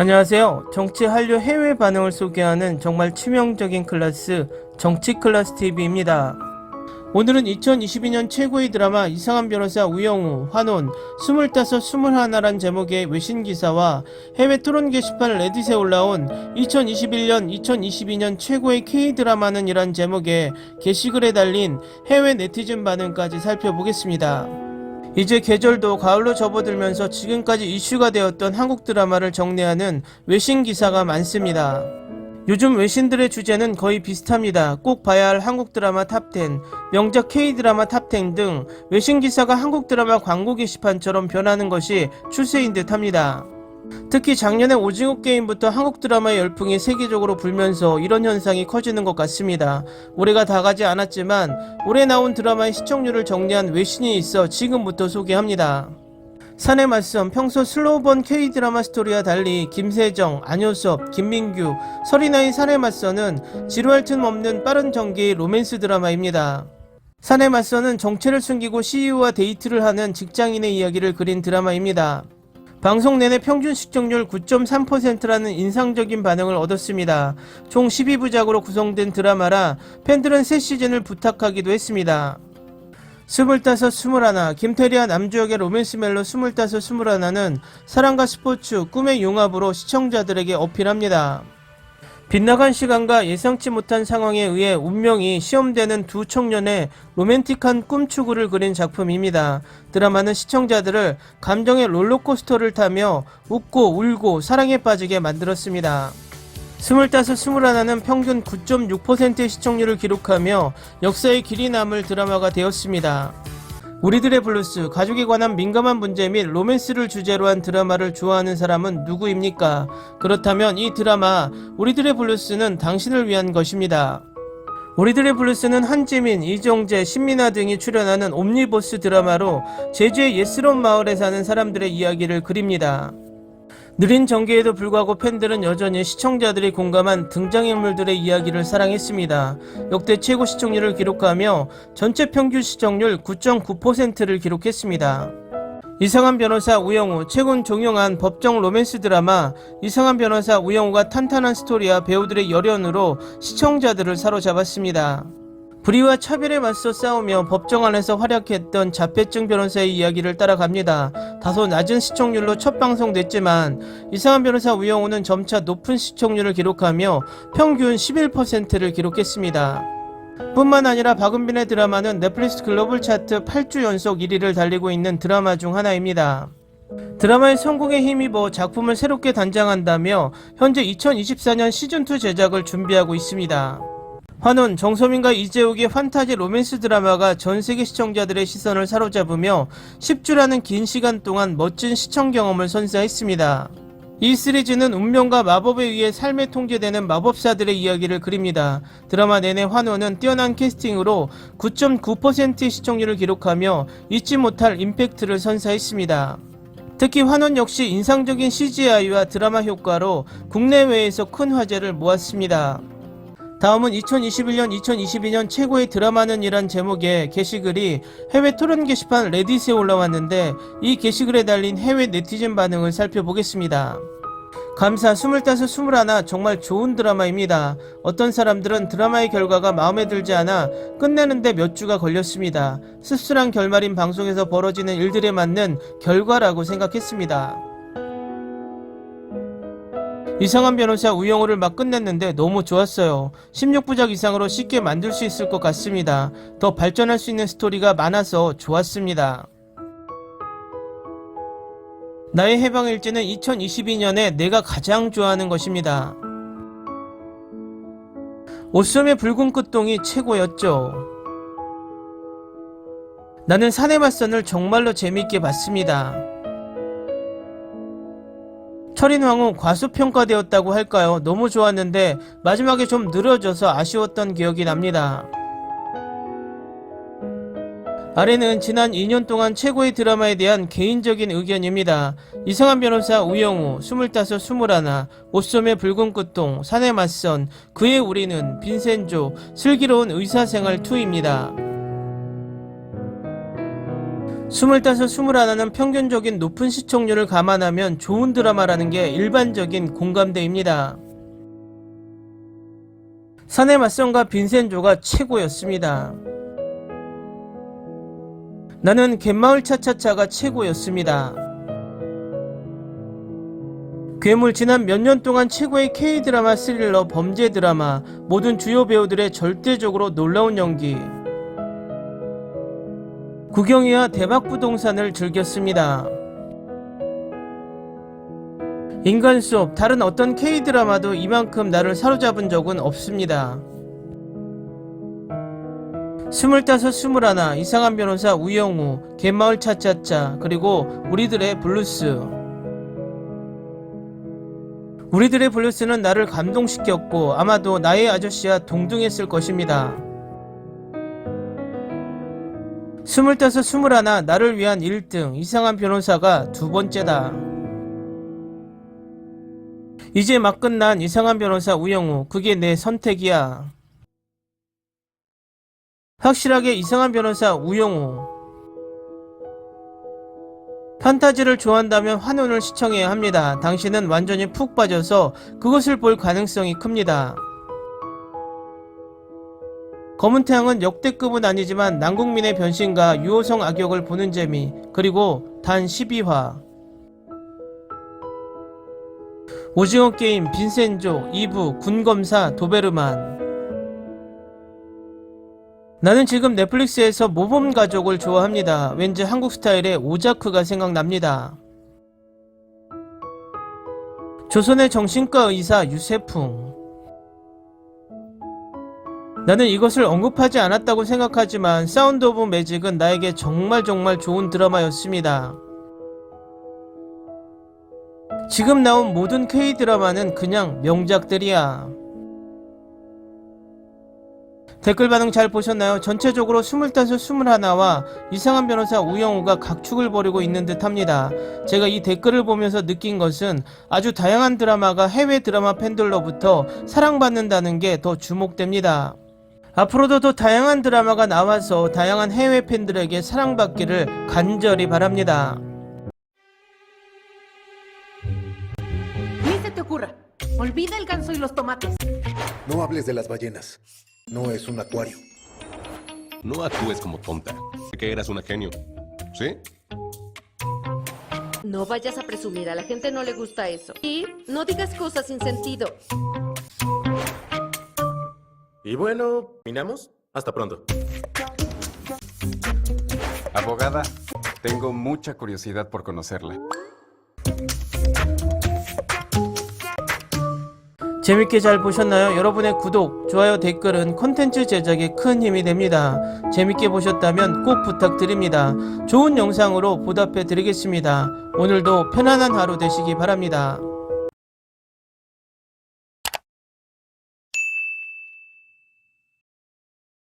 안녕하세요. 정치 한류 해외 반응을 소개하는 정말 치명적인 클래스 정치 클래스 TV입니다. 오늘은 2022년 최고의 드라마 이상한 변호사 우영우, 환혼, 25, 21란 제목의 외신 기사와 해외 토론 게시판 레딧에 올라온 2021년, 2022년 최고의 K-드라마는 이란 제목의 게시글에 달린 해외 네티즌 반응까지 살펴보겠습니다. 이제 계절도 가을로 접어들면서 지금까지 이슈가 되었던 한국 드라마를 정리하는 외신 기사가 많습니다. 요즘 외신들의 주제는 거의 비슷합니다. 꼭 봐야 할 한국 드라마 탑10, 명작 K-드라마 탑10 등 외신 기사가 한국 드라마 광고 게시판처럼 변하는 것이 추세인 듯 합니다. 특히 작년에 오징어 게임부터 한국 드라마의 열풍이 세계적으로 불면서 이런 현상이 커지는 것 같습니다. 올해가 다 가지 않았지만 올해 나온 드라마의 시청률을 정리한 외신이 있어 지금부터 소개합니다. 산의 맞선 평소 슬로우번 K-드라마 스토리와 달리 김세정, 안효섭, 김민규, 설이나의 산의 맞선은 지루할 틈 없는 빠른 전개의 로맨스 드라마입니다. 산의 맞선은 정체를 숨기고 CEO와 데이트를 하는 직장인의 이야기를 그린 드라마입니다. 방송 내내 평균 시청률 9.3%라는 인상적인 반응을 얻었습니다. 총 12부작으로 구성된 드라마라 팬들은 새 시즌을 부탁하기도 했습니다. 스물다섯 스물하나 김태리와 남주혁의 로맨스 멜로 스물다섯 스물하나는 사랑과 스포츠 꿈의 융합으로 시청자들에게 어필합니다. 빗나간 시간과 예상치 못한 상황에 의해 운명이 시험되는 두 청년의 로맨틱한 꿈추구를 그린 작품입니다. 드라마는 시청자들을 감정의 롤러코스터를 타며 웃고 울고 사랑에 빠지게 만들었습니다. 스물다섯 스물하나는 평균 9.6%의 시청률을 기록하며 역사의 길이 남을 드라마가 되었습니다. 우리들의 블루스, 가족에 관한 민감한 문제 및 로맨스를 주제로 한 드라마를 좋아하는 사람은 누구입니까? 그렇다면 이 드라마 우리들의 블루스는 당신을 위한 것입니다. 우리들의 블루스는 한지민, 이정재, 신민아 등이 출연하는 옴니버스 드라마로 제주의 예스러운 마을에 사는 사람들의 이야기를 그립니다. 느린 전개에도 불구하고 팬들은 여전히 시청자들이 공감한 등장인물들의 이야기를 사랑했습니다. 역대 최고 시청률을 기록하며 전체 평균 시청률 9.9%를 기록했습니다. 이상한 변호사 우영우, 최근 종영한 법정 로맨스 드라마 이상한 변호사 우영우가 탄탄한 스토리와 배우들의 열연으로 시청자들을 사로잡았습니다. 불의와 차별에 맞서 싸우며 법정 안에서 활약했던 자폐증 변호사의 이야기를 따라갑니다. 다소 낮은 시청률로 첫 방송됐지만 이상한 변호사 우영우는 점차 높은 시청률을 기록하며 평균 11%를 기록했습니다. 뿐만 아니라 박은빈의 드라마는 넷플릭스 글로벌 차트 8주 연속 1위를 달리고 있는 드라마 중 하나입니다. 드라마의 성공에 힘입어 작품을 새롭게 단장한다며 현재 2024년 시즌2 제작을 준비하고 있습니다. 환혼 정소민과 이재욱의 판타지 로맨스 드라마가 전 세계 시청자들의 시선을 사로잡으며 10주라는 긴 시간 동안 멋진 시청 경험을 선사했습니다. 이 시리즈는 운명과 마법에 의해 삶에 통제되는 마법사들의 이야기를 그립니다. 드라마 내내 환호는 뛰어난 캐스팅으로 9.9%의 시청률을 기록하며 잊지 못할 임팩트를 선사했습니다. 특히 환원 역시 인상적인 CGI와 드라마 효과로 국내외에서 큰 화제를 모았습니다. 다음은 2021년 2022년 최고의 드라마는 이란 제목의 게시글이 해외 토론 게시판 레딧에 올라왔는데 이 게시글에 달린 해외 네티즌 반응을 살펴보겠습니다. 감사 25, 21 정말 좋은 드라마입니다. 어떤 사람들은 드라마의 결과가 마음에 들지 않아 끝내는데 몇 주가 걸렸습니다. 씁쓸한 결말인 방송에서 벌어지는 일들에 맞는 결과라고 생각했습니다. 이상한 변호사 우영우를 막 끝냈는데 너무 좋았어요. 16부작 이상으로 쉽게 만들 수 있을 것 같습니다. 더 발전할 수 있는 스토리가 많아서 좋았습니다. 나의 해방일지는 2022년에 내가 가장 좋아하는 것입니다. 옷소매 붉은 끝동이 최고였죠. 나는 산의 맞선을 정말로 재밌게 봤습니다. 철인왕후 과소평가되었다고 할까요? 너무 좋았는데 마지막에 좀 늘어져서 아쉬웠던 기억이 납니다. 아래는 지난 2년 동안 최고의 드라마에 대한 개인적인 의견입니다. 이상한 변호사 우영우, 25, 21, 옷소매 붉은 끝동, 산의 맞선, 그의 우리는, 빈센조, 슬기로운 의사생활 2입니다. 스물다섯, 스물하나는 평균적인 높은 시청률을 감안하면 좋은 드라마라는 게 일반적인 공감대입니다. 사내 맞선과 빈센조가 최고였습니다. 나는 갯마을 차차차가 최고였습니다. 괴물 지난 몇 년 동안 최고의 K-드라마 스릴러 범죄 드라마 모든 주요 배우들의 절대적으로 놀라운 연기 구경이와 대박 부동산을 즐겼습니다. 인간 수업 다른 어떤 K-드라마도 이만큼 나를 사로잡은 적은 없습니다. 스물다섯 스물하나 이상한 변호사 우영우 갯마을 차차차 그리고 우리들의 블루스 우리들의 블루스는 나를 감동시켰고 아마도 나의 아저씨와 동등했을 것입니다. 스물다섯 스물하나 나를 위한 1등 이상한 변호사가 두 번째다. 이제 막 끝난 이상한 변호사 우영우 그게 내 선택이야. 확실하게 이상한 변호사 우영우 판타지를 좋아한다면 환혼을 시청해야 합니다. 당신은 완전히 푹 빠져서 그것을 볼 가능성이 큽니다. 검은 태양은 역대급은 아니지만 남국민의 변신과 유호성 악역을 보는 재미 그리고 단 12화 오징어 게임 빈센조 2부 군검사 도베르만 나는 지금 넷플릭스에서 모범 가족을 좋아합니다. 왠지 한국 스타일의 오자크가 생각납니다. 조선의 정신과 의사 유세풍. 나는 이것을 언급하지 않았다고 생각하지만 사운드 오브 매직은 나에게 정말 정말 좋은 드라마였습니다. 지금 나온 모든 K-드라마는 그냥 명작들이야. 댓글 반응 잘 보셨나요? 전체적으로 25, 21와 이상한 변호사 우영우가 각축을 벌이고 있는 듯 합니다. 제가 이 댓글을 보면서 느낀 것은 아주 다양한 드라마가 해외 드라마 팬들로부터 사랑받는다는 게 더 주목됩니다. 앞으로도 더 다양한 드라마가 나와서 다양한 해외 팬들에게 사랑받기를 간절히 바랍니다. Ni se te ocurra. Olvida el ganso y los tomates. No hables de las ballenas. No es un acuario. No actúes como tonta. Que eras una genio. ¿Sí? No vayas a presumir, a la gente no le gusta eso. Y no digas cosas sin sentido. Y bueno, ¿minamos? Hasta pronto. Abogada, tengo mucha curiosidad por conocerla. 재밌게 잘 보셨나요? 여러분의 구독, 좋아요, 댓글은 콘텐츠 제작에 큰 힘이 됩니다. 재밌게 보셨다면 꼭 부탁드립니다. 좋은 영상으로 보답해 드리겠습니다. 오늘도 편안한 하루 되시기 바랍니다.